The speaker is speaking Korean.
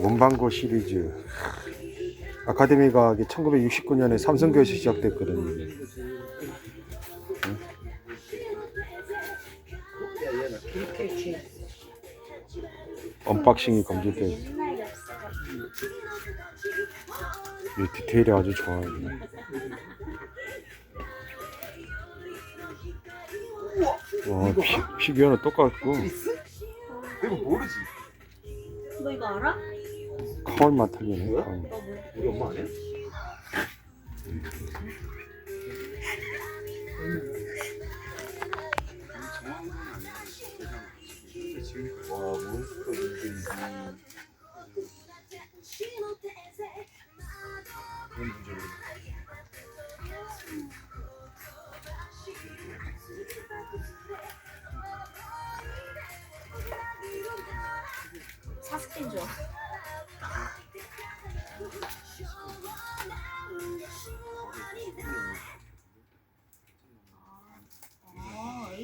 문방구 시리즈 아카데미가 1969년에 삼성교에서 시작됐거든요. 언박싱이 검증돼. 이 디테일이 아주 좋아요. 와 피, 피규어는 똑같고 이거 모르지. 너 이거 알아? 카울. 너 뭐야? 우리 엄마 아니야? 와 몬스터 인생이 줄. 알았어.